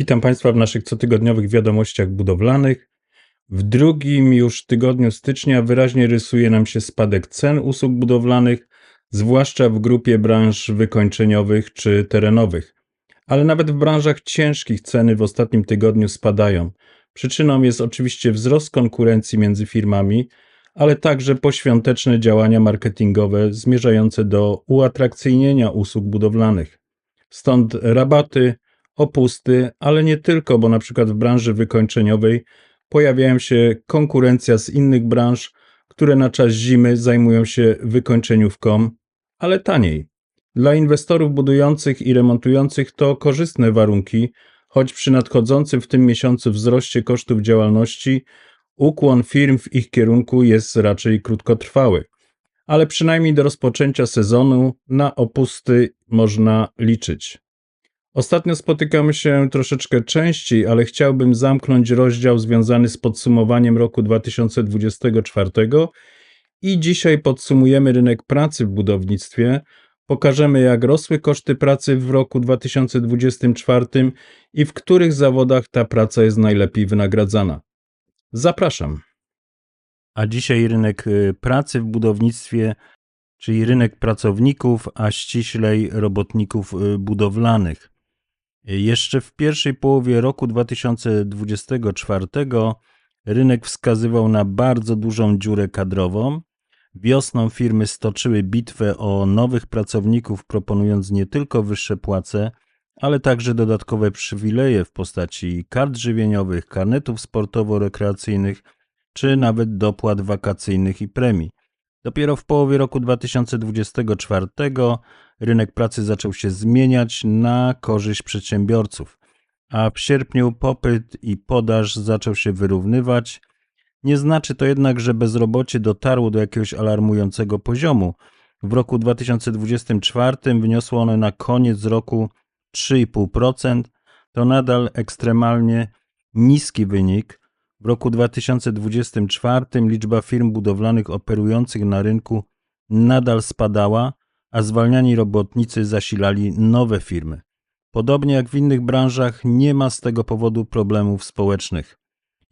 Witam Państwa w naszych cotygodniowych wiadomościach budowlanych. W drugim już tygodniu stycznia wyraźnie rysuje nam się spadek cen usług budowlanych, zwłaszcza w grupie branż wykończeniowych czy terenowych. Ale nawet w branżach ciężkich ceny w ostatnim tygodniu spadają. Przyczyną jest oczywiście wzrost konkurencji między firmami, ale także poświąteczne działania marketingowe zmierzające do uatrakcyjnienia usług budowlanych. Stąd rabaty, opusty, ale nie tylko, bo na przykład w branży wykończeniowej pojawiają się konkurencja z innych branż, które na czas zimy zajmują się wykończeniówką, ale taniej. Dla inwestorów budujących i remontujących to korzystne warunki, choć przy nadchodzącym w tym miesiącu wzroście kosztów działalności ukłon firm w ich kierunku jest raczej krótkotrwały. Ale przynajmniej do rozpoczęcia sezonu na opusty można liczyć. Ostatnio spotykamy się troszeczkę częściej, ale chciałbym zamknąć rozdział związany z podsumowaniem roku 2024 i dzisiaj podsumujemy rynek pracy w budownictwie. Pokażemy, jak rosły koszty pracy w roku 2024 i w których zawodach ta praca jest najlepiej wynagradzana. Zapraszam. A dzisiaj rynek y, pracy w budownictwie, czyli rynek pracowników, a ściślej robotników y, budowlanych. Jeszcze w pierwszej połowie roku 2024 rynek wskazywał na bardzo dużą dziurę kadrową. Wiosną firmy stoczyły bitwę o nowych pracowników, proponując nie tylko wyższe płace, ale także dodatkowe przywileje w postaci kart żywieniowych, karnetów sportowo-rekreacyjnych czy nawet dopłat wakacyjnych i premii. Dopiero w połowie roku 2024 rynek pracy zaczął się zmieniać na korzyść przedsiębiorców, a w sierpniu popyt i podaż zaczął się wyrównywać. Nie znaczy to jednak, że bezrobocie dotarło do jakiegoś alarmującego poziomu. W roku 2024 wyniosło ono na koniec roku 3,5%. To nadal ekstremalnie niski wynik. W roku 2024 liczba firm budowlanych operujących na rynku nadal spadała, a zwalniani robotnicy zasilali nowe firmy. Podobnie jak w innych branżach, nie ma z tego powodu problemów społecznych.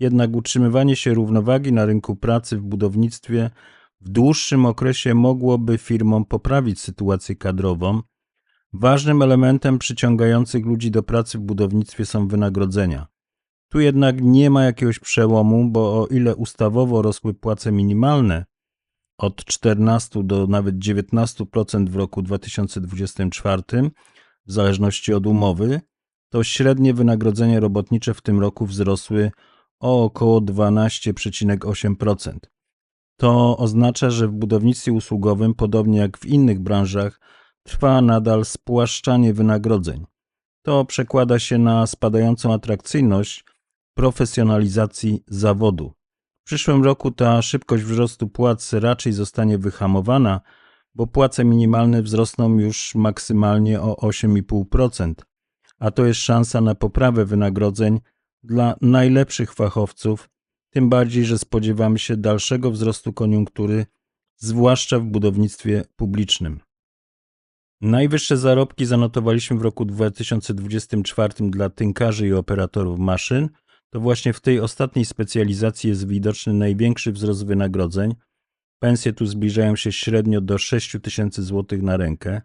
Jednak utrzymywanie się równowagi na rynku pracy w budownictwie w dłuższym okresie mogłoby firmom poprawić sytuację kadrową. Ważnym elementem przyciągających ludzi do pracy w budownictwie są wynagrodzenia. Tu jednak nie ma jakiegoś przełomu, bo o ile ustawowo rosły płace minimalne, od 14 do nawet 19% w roku 2024, w zależności od umowy, to średnie wynagrodzenia robotnicze w tym roku wzrosły o około 12,8%. To oznacza, że w budownictwie usługowym, podobnie jak w innych branżach, trwa nadal spłaszczanie wynagrodzeń. To przekłada się na spadającą atrakcyjność profesjonalizacji zawodu przyszłym roku ta szybkość wzrostu płac raczej zostanie wyhamowana, bo płace minimalne wzrosną już maksymalnie o 8,5%, a to jest szansa na poprawę wynagrodzeń dla najlepszych fachowców, tym bardziej, że spodziewamy się dalszego wzrostu koniunktury, zwłaszcza w budownictwie publicznym. Najwyższe zarobki zanotowaliśmy w roku 2024 dla tynkarzy i operatorów maszyn – to właśnie w tej ostatniej specjalizacji jest widoczny największy wzrost wynagrodzeń. Pensje tu zbliżają się średnio do 6 tysięcy złotych na rękę.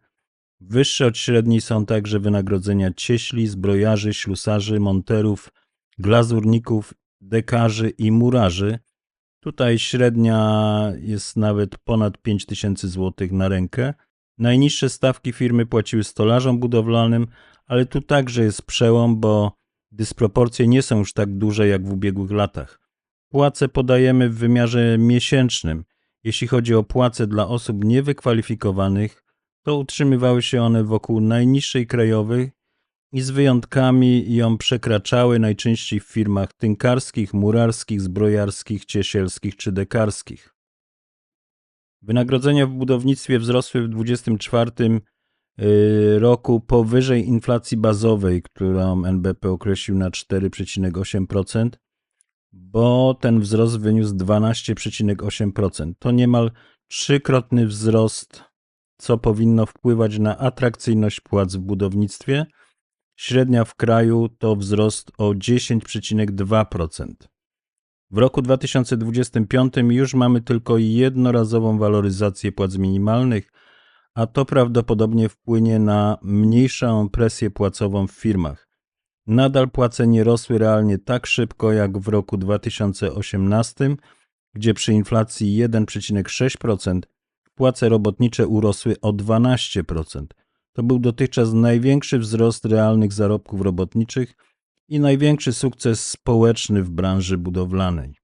Wyższe od średniej są także wynagrodzenia cieśli, zbrojarzy, ślusarzy, monterów, glazurników, dekarzy i murarzy. Tutaj średnia jest nawet ponad 5 tysięcy złotych na rękę. Najniższe stawki firmy płaciły stolarzom budowlanym, ale tu także jest przełom, bo Dysproporcje nie są już tak duże jak w ubiegłych latach. Płace podajemy w wymiarze miesięcznym. Jeśli chodzi o płace dla osób niewykwalifikowanych, to utrzymywały się one wokół najniższej krajowej i z wyjątkami ją przekraczały najczęściej w firmach tynkarskich, murarskich, zbrojarskich, ciesielskich czy dekarskich. Wynagrodzenia w budownictwie wzrosły w 2024 Y, roku powyżej inflacji bazowej, którą NBP określił na 4,8%, bo ten wzrost wyniósł 12,8%. To niemal trzykrotny wzrost, co powinno wpływać na atrakcyjność płac w budownictwie. Średnia w kraju to wzrost o 10,2%. W roku 2025 już mamy tylko jednorazową waloryzację płac minimalnych, a to prawdopodobnie wpłynie na mniejszą presję płacową w firmach. Nadal płace nie rosły realnie tak szybko jak w roku 2018, gdzie przy inflacji 1,6% płace robotnicze urosły o 12%. To był dotychczas największy wzrost realnych zarobków robotniczych i największy sukces społeczny w branży budowlanej.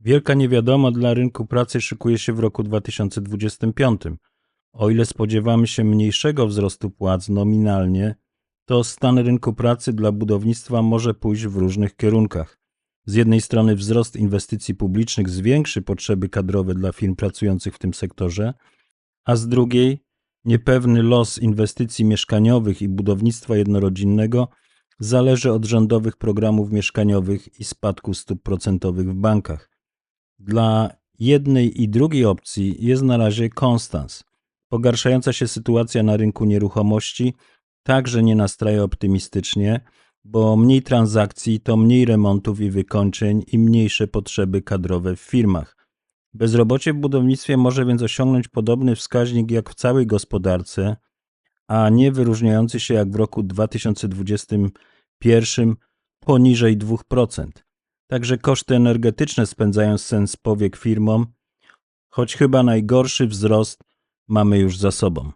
Wielka niewiadoma dla rynku pracy szykuje się w roku 2025. O ile spodziewamy się mniejszego wzrostu płac nominalnie, to stan rynku pracy dla budownictwa może pójść w różnych kierunkach. Z jednej strony wzrost inwestycji publicznych zwiększy potrzeby kadrowe dla firm pracujących w tym sektorze, a z drugiej niepewny los inwestycji mieszkaniowych i budownictwa jednorodzinnego zależy od rządowych programów mieszkaniowych i spadku stóp procentowych w bankach. Dla jednej i drugiej opcji jest na razie konstans. Pogarszająca się sytuacja na rynku nieruchomości także nie nastraja optymistycznie, bo mniej transakcji to mniej remontów i wykończeń i mniejsze potrzeby kadrowe w firmach. Bezrobocie w budownictwie może więc osiągnąć podobny wskaźnik jak w całej gospodarce, a nie wyróżniający się jak w roku 2021 poniżej 2%. Także koszty energetyczne spędzają sens powiek firmom, choć chyba najgorszy wzrost mamy już za sobą.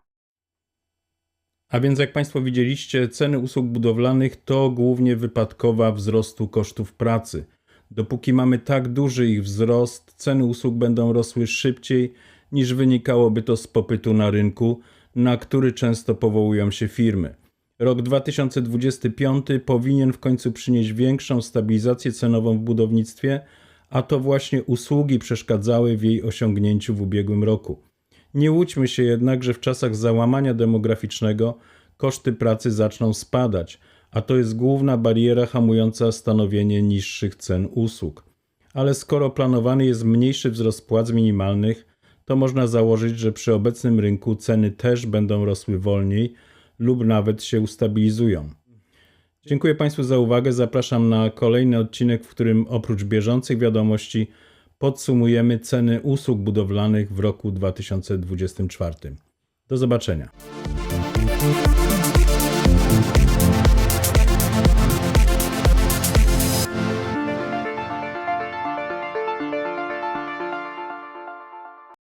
A więc, jak Państwo widzieliście, ceny usług budowlanych to głównie wypadkowa wzrostu kosztów pracy. Dopóki mamy tak duży ich wzrost, ceny usług będą rosły szybciej niż wynikałoby to z popytu na rynku, na który często powołują się firmy. Rok 2025 powinien w końcu przynieść większą stabilizację cenową w budownictwie, a to właśnie usługi przeszkadzały w jej osiągnięciu w ubiegłym roku. Nie łudźmy się jednak, że w czasach załamania demograficznego koszty pracy zaczną spadać, a to jest główna bariera hamująca stanowienie niższych cen usług. Ale skoro planowany jest mniejszy wzrost płac minimalnych, to można założyć, że przy obecnym rynku ceny też będą rosły wolniej lub nawet się ustabilizują. Dziękuję Państwu za uwagę. Zapraszam na kolejny odcinek, w którym oprócz bieżących wiadomości podsumujemy ceny usług budowlanych w roku 2024. Do zobaczenia.